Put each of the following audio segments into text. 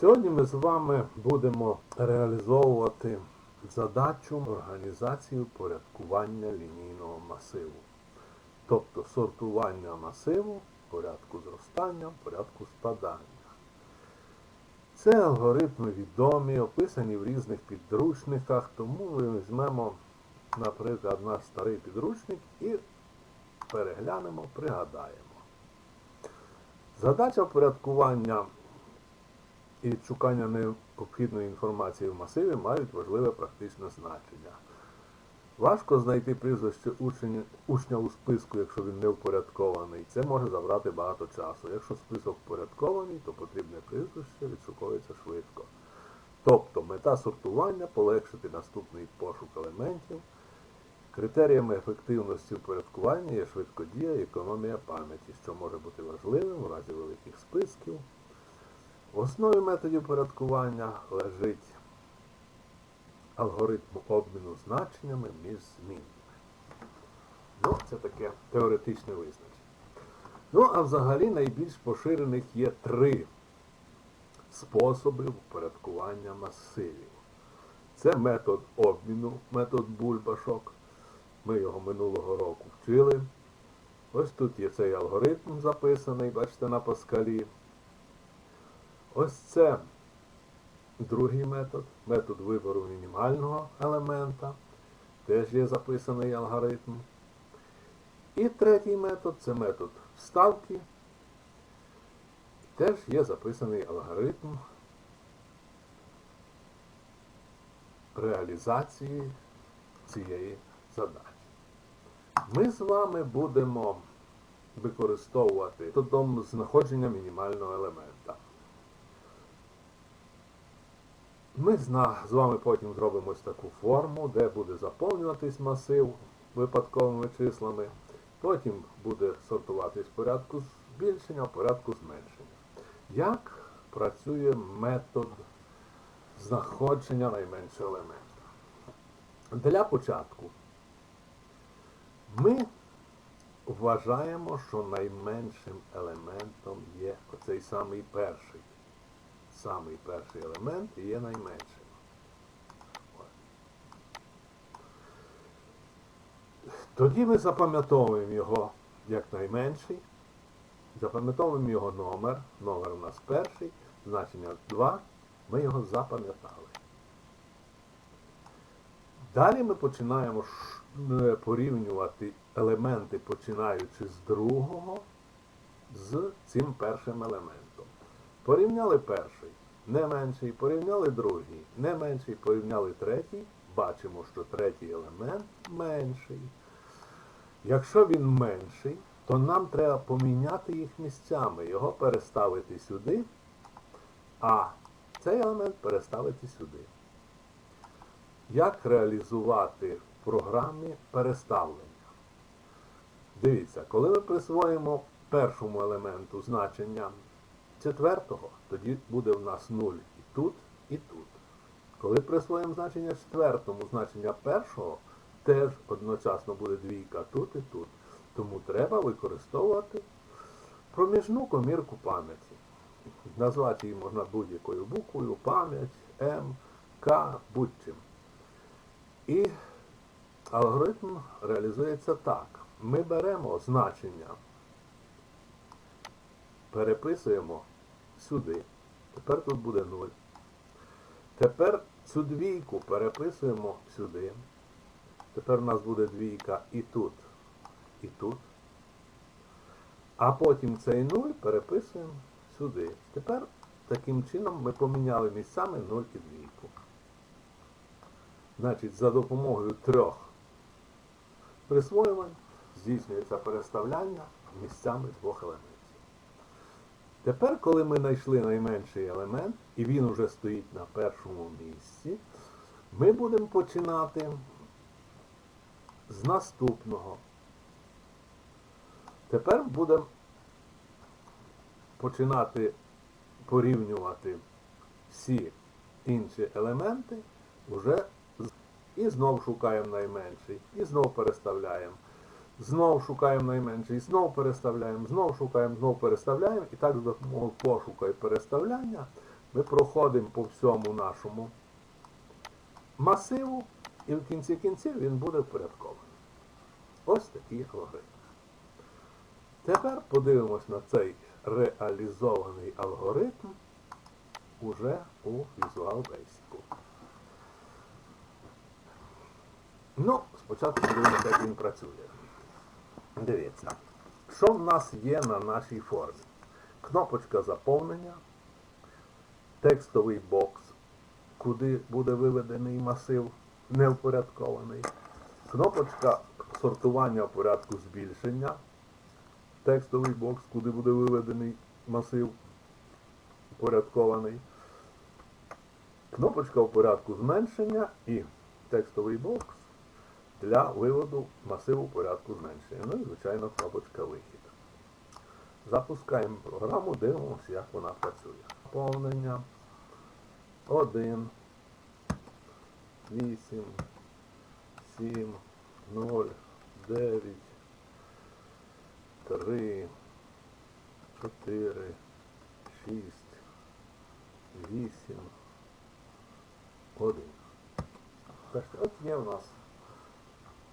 Сьогодні ми з вами будемо реалізовувати задачу організації порядкування лінійного масиву. Тобто сортування масиву порядку зростання, порядку спадання. Це алгоритми відомі, описані в різних підручниках, тому ми візьмемо, наприклад, наш старий підручник і переглянемо, пригадаємо. Задача впорядкування і шукання необхідної інформації в масиві мають важливе практичне значення. Важко знайти прізвище учня, учня у списку, якщо він не впорядкований. Це може забрати багато часу. Якщо список впорядкований, то потрібне прізвище відшуковується швидко. Тобто мета сортування полегшити наступний пошук елементів. Критеріями ефективності упорядкування є швидкодія і економія пам'яті, що може бути важливим у разі великих списків. В основі методів порядкування лежить алгоритм обміну значеннями між змінними. Ну, це таке теоретичне визначення. Ну, а взагалі найбільш поширених є три способи упорядкування масивів. Це метод обміну, метод бульбашок. Ми його минулого року вчили. Ось тут є цей алгоритм записаний, бачите, на паскалі. Ось це другий метод, метод вибору мінімального елемента. Теж є записаний алгоритм. І третій метод це метод вставки. Теж є записаний алгоритм реалізації цієї задачі. Ми з вами будемо використовувати методом знаходження мінімального елемента. Ми з вами потім зробимо ось таку форму, де буде заповнюватись масив випадковими числами. Потім буде сортуватись в порядку збільшення, в порядку зменшення. Як працює метод знаходження найменшого елемента? Для початку ми вважаємо, що найменшим елементом є оцей самий перший. Самий перший елемент є найменшим. Тоді ми запам'ятовуємо його як найменший, запам'ятовуємо його номер, номер у нас перший, значення 2, ми його запам'ятали. Далі ми починаємо е, порівнювати елементи, починаючи з другого, з цим першим елементом. Порівняли перший, не менший, порівняли другий, не менший, порівняли третій, бачимо, що третій елемент менший. Якщо він менший, то нам треба поміняти їх місцями, його переставити сюди, а цей елемент переставити сюди. Як реалізувати в програмі переставлення? Дивіться, коли ми присвоїмо першому елементу значення четвертого, тоді буде в нас 0 і тут, і тут. Коли присвоїмо значення четвертому, значення першого, теж одночасно буде двійка тут і тут. Тому треба використовувати проміжну комірку пам'яті. Назвати її можна будь-якою буквою, пам'ять, М, К, будь-чим. І алгоритм реалізується так. Ми беремо значення, переписуємо сюди. Тепер тут буде 0. Тепер цю двійку переписуємо сюди. Тепер у нас буде двійка і тут, і тут. А потім цей 0 переписуємо сюди. Тепер таким чином ми поміняли місцями 0 і двійку. Значить, за допомогою трьох присвоювань здійснюється переставляння місцями двох елементів. Тепер, коли ми знайшли найменший елемент, і він вже стоїть на першому місці, ми будемо починати з наступного. Тепер будемо починати порівнювати всі інші елементи вже і знов шукаємо найменший, і знов переставляємо. Знов шукаємо найменший, знов переставляємо, знов шукаємо, знов переставляємо. І так за допомогою пошуку і переставляння ми проходимо по всьому нашому масиву, і в кінці кінців він буде впорядкований. Ось такий алгоритм. Тепер подивимось на цей реалізований алгоритм уже у Visual Basic. Ну, спочатку подивимося, як він працює. Дивіться, що в нас є на нашій формі? Кнопочка заповнення, текстовий бокс, куди буде виведений масив невпорядкований, кнопочка сортування в порядку збільшення, текстовий бокс, куди буде виведений масив упорядкований, кнопочка в порядку зменшення і текстовий бокс для виводу масиву порядку зменшення. Ну і, звичайно, кнопочка вихід. Запускаємо програму, дивимося, як вона працює. Повнення 1, 8, 7, 0, 9, 3, 4, 6, 8, 1. Бачите, от є у нас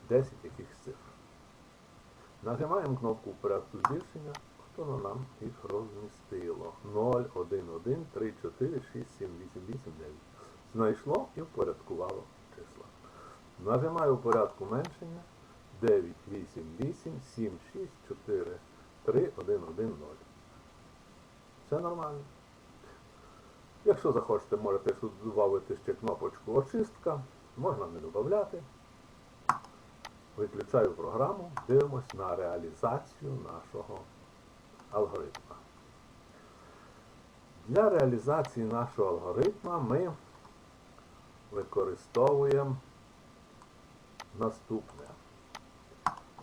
10 якихось цифр. Нажимаємо кнопку порядку збільшення, от воно нам їх розмістило. 0, 1, 1, 3, 4, 6, 7, 8, 8, 9. Знайшло і впорядкувало числа. Нажимаю порядку меншення 9, 8, 8, 7, 6, 4, 3, 1, 1, 0. Все нормально. Якщо захочете, можете додати ще кнопочку очистка, можна не додати. Виключаю програму, дивимось на реалізацію нашого алгоритма. Для реалізації нашого алгоритма ми використовуємо наступне.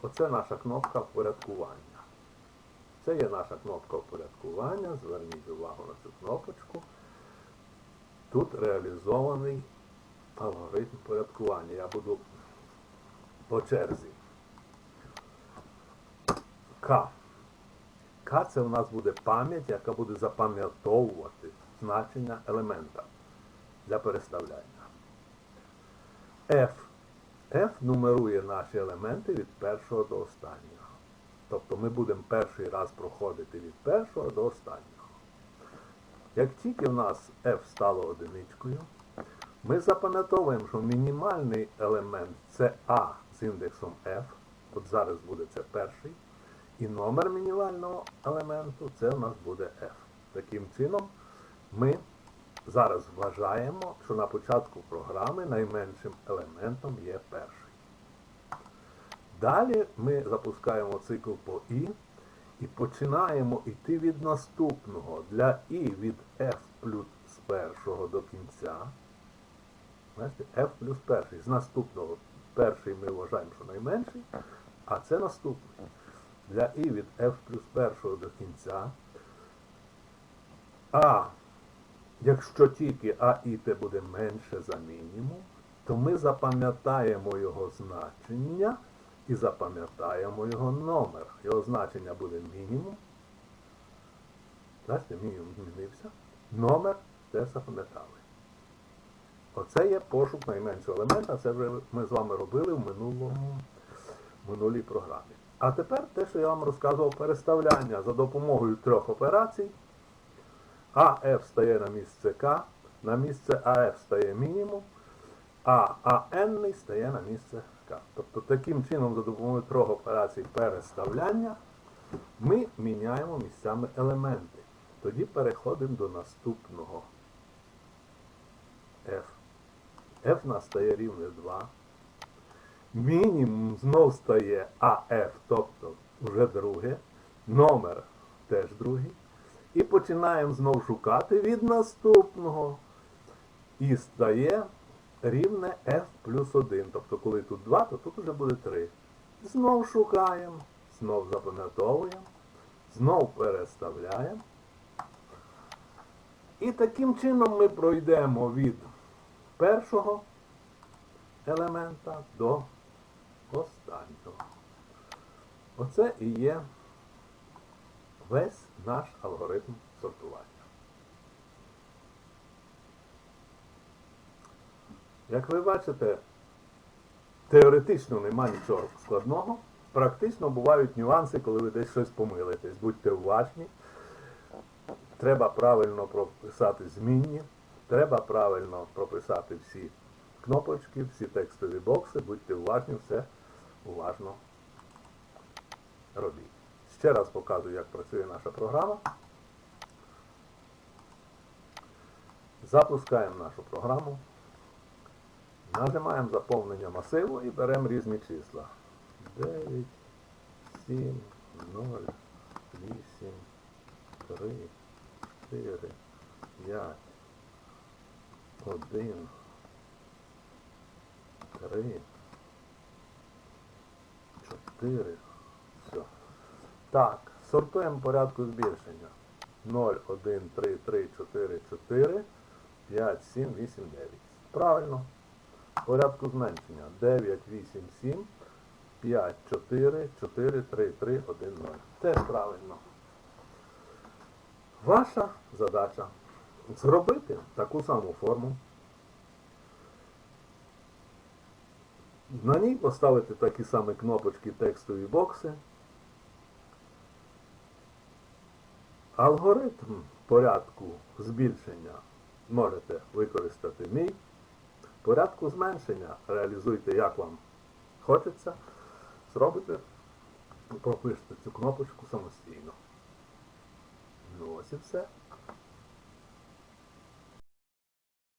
Оце наша кнопка впорядкування. Це є наша кнопка впорядкування. Зверніть увагу на цю кнопочку. Тут реалізований алгоритм впорядкування. Я буду по черзі. К. К це у нас буде пам'ять, яка буде запам'ятовувати значення елемента для переставляння. F. F нумерує наші елементи від першого до останнього. Тобто ми будемо перший раз проходити від першого до останнього. Як тільки в нас F стало одиничкою, ми запам'ятовуємо, що мінімальний елемент це А з індексом F, от зараз буде це перший, і номер мінімального елементу це у нас буде F. Таким чином, ми зараз вважаємо, що на початку програми найменшим елементом є перший. Далі ми запускаємо цикл по І і починаємо йти від наступного. Для І від F плюс з першого до кінця. F плюс перший. З наступного перший ми вважаємо, що найменший, а це наступний. Для І від F плюс першого до кінця. А якщо тільки А і Т буде менше за мінімум, то ми запам'ятаємо його значення і запам'ятаємо його номер. Його значення буде мінімум. Бачите, мінімум змінився. Номер теж запам'ятали. Оце є пошук найменшого елемента, це вже ми з вами робили в минулому, минулій програмі. А тепер те, що я вам розказував, переставляння за допомогою трьох операцій. АФ стає на місце К, на місце АФ стає мінімум, а АН стає на місце К. Тобто таким чином, за допомогою трьох операцій переставляння, ми міняємо місцями елементи. Тоді переходимо до наступного F. F у стає рівне 2. Мінімум знов стає АФ, тобто вже друге. Номер теж другий. І починаємо знов шукати від наступного. І стає рівне F плюс 1. Тобто, коли тут 2, то тут вже буде 3. Знов шукаємо, знов запам'ятовуємо, знов переставляємо. І таким чином ми пройдемо від першого елемента до останнього. Оце і є весь наш алгоритм сортування. Як ви бачите, теоретично нема нічого складного, практично бувають нюанси, коли ви десь щось помилитесь. Будьте уважні, треба правильно прописати змінні треба правильно прописати всі кнопочки, всі текстові бокси, будьте уважні, все уважно робіть. Ще раз показую, як працює наша програма. Запускаємо нашу програму. Нажимаємо заповнення масиву і беремо різні числа. 9, 7, 0, 8, 3, 4, 5, 1, 3, 4. Все. Так, сортуємо порядку збільшення. 0, 1, 3, 3, 4, 4, 5, 7, 8, 9. Правильно. Порядку зменшення. 9, 8, 7, 5, 4, 4, 3, 3, 1, 0. Теж правильно. Ваша задача зробити таку саму форму. На ній поставити такі самі кнопочки текстові бокси. Алгоритм порядку збільшення можете використати мій. Порядку зменшення реалізуйте як вам хочеться. Зробите, пропишете цю кнопочку самостійно. Ну ось і все.